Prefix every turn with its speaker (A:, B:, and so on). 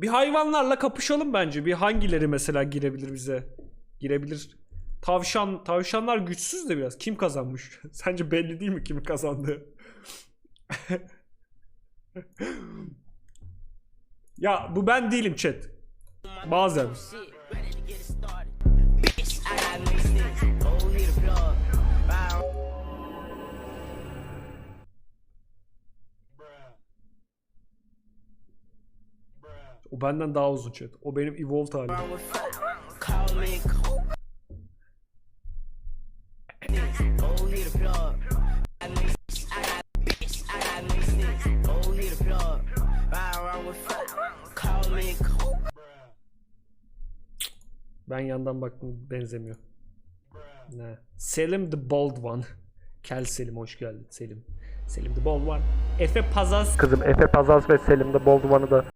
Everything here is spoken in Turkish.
A: Bir hayvanlarla kapışalım bence. Bir hangileri mesela girebilir bize? Girebilir. Tavşan, tavşanlar güçsüz de biraz. Kim kazanmış? Sence belli değil mi kim kazandı? ya bu ben değilim chat. Bazen. O benden daha uzun chat. O benim evolved halim. Ben yandan baktım benzemiyor. Ne? Selim the Bold One. Kel Selim hoş geldin Selim. Selim the Bold One. Efe Pazas.
B: Kızım Efe Pazaz ve Selim de Bolduman'ı da